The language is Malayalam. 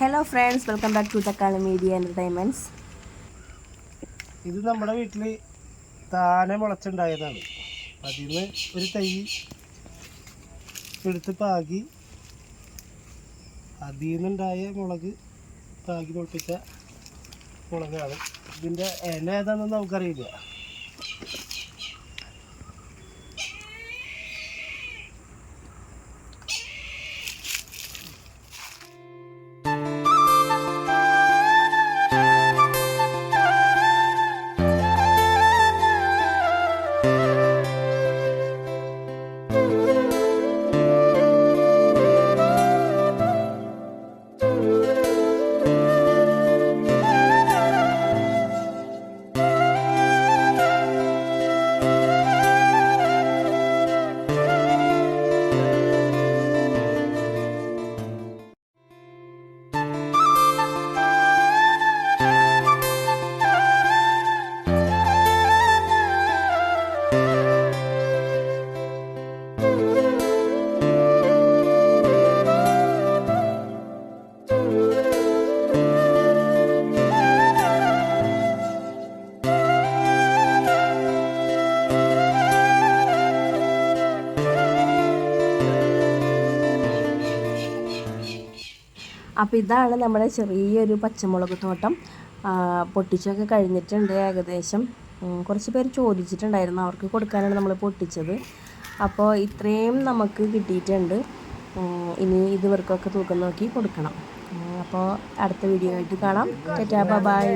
Hello friends welcome back to Thakkali media entertainments ഇത് നമ്മുടെ വീട്ടിൽ താനെ മുളച്ചുണ്ടായതാണ്. അതിൽ നിന്ന് ഒരു തൈ എടുത്ത് പാകി അതിൽ നിന്നുണ്ടായ മുളക് പാകി മുളപ്പിച്ച മുളകാണ്. ഇതിന്റെ ഇല ഏതാണെന്ന് നമുക്കറിയില്ല. അപ്പോൾ ഇതാണ് നമ്മുടെ ചെറിയൊരു പച്ചമുളക് തോട്ടം. പൊട്ടിച്ചൊക്കെ കഴിഞ്ഞിട്ടുണ്ട് ഏകദേശം. കുറച്ച് പേര് ചോദിച്ചിട്ടുണ്ടായിരുന്നു അവർക്ക് കൊടുക്കാനാണ് നമ്മൾ പൊട്ടിച്ചത്. അപ്പോൾ ഇത്രയും നമുക്ക് കിട്ടിയിട്ടുണ്ട്. ഇനി ഇതിവർക്കൊക്കെ തൂക്കം നോക്കി കൊടുക്കണം. അപ്പോൾ അടുത്ത വീഡിയോ ആയിട്ട് കാണാം. Tata bye.